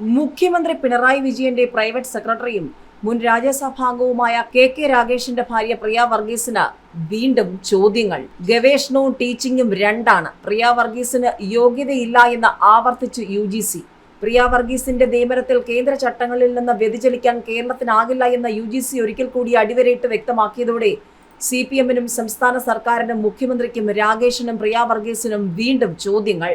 മുഖ്യമന്ത്രി പിണറായി വിജയന്റെ പ്രൈവറ്റ് സെക്രട്ടറിയും മുൻ രാജ്യസഭാംഗവുമായ കെ കെ രാഗേഷിന്റെ ഭാര്യ പ്രിയ വർഗീസിന് വീണ്ടും ചോദ്യങ്ങൾ. ഗവേഷണവും ടീച്ചിങ്ങും രണ്ടാണ്. പ്രിയ വർഗീസിന് യോഗ്യതയില്ല എന്ന് ആവർത്തിച്ചു യു ജി സി. പ്രിയ വർഗീസിന്റെ നിയമനത്തിൽ കേന്ദ്ര ചട്ടങ്ങളിൽ നിന്ന് വ്യതിചലിക്കാൻ കേരളത്തിനാകില്ല എന്ന യു ജി സി ഒരിക്കൽ കൂടി അടിവരയിട്ട് വ്യക്തമാക്കിയതോടെ സി പി എമ്മിനും സംസ്ഥാന സർക്കാരിനും മുഖ്യമന്ത്രിക്കും രാഗേഷിനും പ്രിയ വർഗീസിനും വീണ്ടും ചോദ്യങ്ങൾ.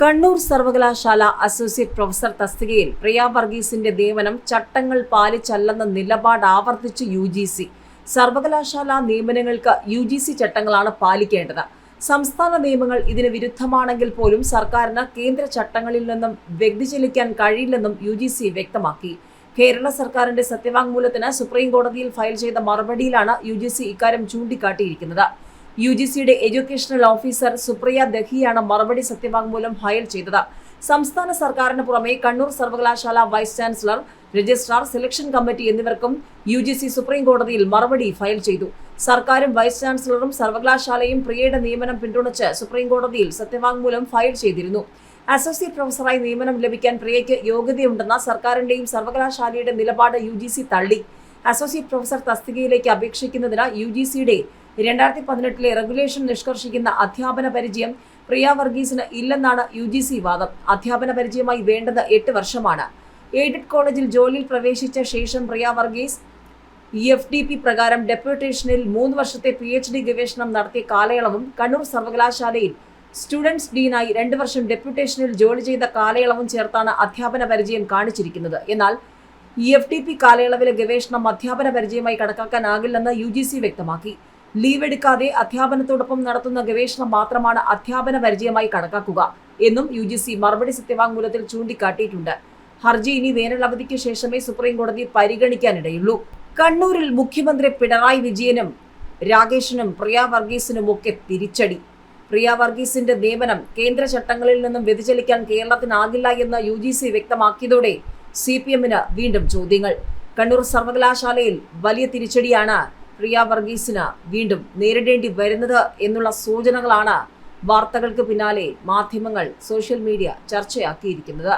കണ്ണൂർ സർവകലാശാല അസോസിയേറ്റ് പ്രൊഫസർ തസ്തികയിൽ പ്രിയ വർഗീസിന്റെ നിയമനം ചട്ടങ്ങൾ പാലിച്ചല്ലെന്ന നിലപാട് ആവർത്തിച്ച് യു ജി സി. സർവകലാശാല നിയമനങ്ങൾക്ക് യു ജി സി ചട്ടങ്ങളാണ് പാലിക്കേണ്ടത്. സംസ്ഥാന നിയമങ്ങൾ ഇതിന് വിരുദ്ധമാണെങ്കിൽ പോലും സർക്കാരിന് കേന്ദ്ര ചട്ടങ്ങളിൽ നിന്നും വ്യതിചലിക്കാൻ കഴിയില്ലെന്നും യു ജി സി വ്യക്തമാക്കി. കേരള സർക്കാരിന്റെ സത്യവാങ്മൂലത്തിന് സുപ്രീം കോടതിയിൽ ഫയൽ ചെയ്ത മറുപടിയിലാണ് യു ജി സി ഇക്കാര്യം ചൂണ്ടിക്കാട്ടിയിരിക്കുന്നത്. യു ജി സിയുടെ എഡ്യൂക്കേഷണൽ ഓഫീസർ സുപ്രിയ ദഹിയാണ് മറുപടി സത്യവാങ്മൂലം ഫയൽ ചെയ്തത്. സംസ്ഥാന സർക്കാരിന് പുറമെ കണ്ണൂർ സർവകലാശാല vice chancellor registrar selection committee എന്നിവർക്കും യു ജി സി സുപ്രീം കോടതിയിൽ മറുപടി ഫയൽ ചെയ്തു. സർക്കാരും വൈസ് ചാൻസലറും സർവകലാശാലയും പ്രിയയുടെ നിയമനം പിന്തുണച്ച് സുപ്രീം കോടതിയിൽ സത്യവാങ്മൂലം ഫയൽ ചെയ്തിരുന്നു. അസോസിയേറ്റ് പ്രൊഫസറായി നിയമനം ലഭിക്കാൻ പ്രിയയ്ക്ക് യോഗ്യതയുണ്ടെന്ന സർക്കാരിന്റെയും സർവകലാശാലയുടെ നിലപാട് യു തള്ളി. അസോസിയേറ്റ് പ്രൊഫസർ തസ്തികയിലേക്ക് അപേക്ഷിക്കുന്നതിന് യു ജി സിയുടെ രണ്ടായിരത്തി പതിനെട്ടിലെ റെഗുലേഷൻ നിഷ്കർഷിക്കുന്ന അധ്യാപന പരിചയം പ്രിയ വർഗീസിന് ഇല്ലെന്നാണ് യു ജി സി വാദം. അധ്യാപന പരിചയമായി വേണ്ടത് എട്ട് വർഷമാണ്. എയ്ഡഡ് കോളേജിൽ ജോലിയിൽ പ്രവേശിച്ച ശേഷം Priya Varghese F D P പ്രകാരം ഡെപ്യൂട്ടേഷനിൽ മൂന്ന് വർഷത്തെ പി എച്ച് ഡി ഗവേഷണം നടത്തിയ കാലയളവും കണ്ണൂർ സർവകലാശാലയിൽ സ്റ്റുഡൻസ് ഡീനായി രണ്ട് വർഷം ഡെപ്യൂട്ടേഷനിൽ ജോലി ചെയ്ത കാലയളവും ചേർത്താണ് അധ്യാപന പരിചയം കാണിച്ചിരിക്കുന്നത്. എന്നാൽ ഇ എഫ് ഡി പി കാലയളവിലെ ഗവേഷണം അധ്യാപന പരിചയമായി കണക്കാക്കാനാകില്ലെന്ന് യു ജി സി വ്യക്തമാക്കി. ലീവ് എടുക്കാതെ അധ്യാപനത്തോടൊപ്പം നടത്തുന്ന ഗവേഷണം മാത്രമാണ് അധ്യാപന പരിചയമായി കണക്കാക്കുക എന്നും യു ജി സി മറുപടി സത്യവാങ്മൂലത്തിൽ ചൂണ്ടിക്കാട്ടിയിട്ടുണ്ട്. ഹർജി ഇനി വേനൽ അവധിക്ക് ശേഷമേ സുപ്രീം കോടതി പരിഗണിക്കാനിടയുള്ളൂ. കണ്ണൂരിൽ മുഖ്യമന്ത്രി പിണറായി വിജയനും രാകേഷിനും പ്രിയ വർഗീസിനും ഒക്കെ തിരിച്ചടി. പ്രിയ വർഗീസിന്റെ നിയമനം കേന്ദ്ര ചട്ടങ്ങളിൽ നിന്നും വ്യതിചലിക്കാൻ കേരളത്തിനാകില്ല എന്ന് യു ജി സി വ്യക്തമാക്കിയതോടെ സി പി എമ്മിന് വീണ്ടും ചോദ്യങ്ങൾ. കണ്ണൂർ സർവകലാശാലയിൽ വലിയ തിരിച്ചടിയാണ് പ്രിയ വർഗീസിന് വീണ്ടും നേരിടേണ്ടി വരുന്നത് എന്നുള്ള സൂചനകളാണ് വാർത്തകൾക്ക് പിന്നാലെ മാധ്യമങ്ങൾ സോഷ്യൽ മീഡിയ ചർച്ചയാക്കിയിരിക്കുന്നത്.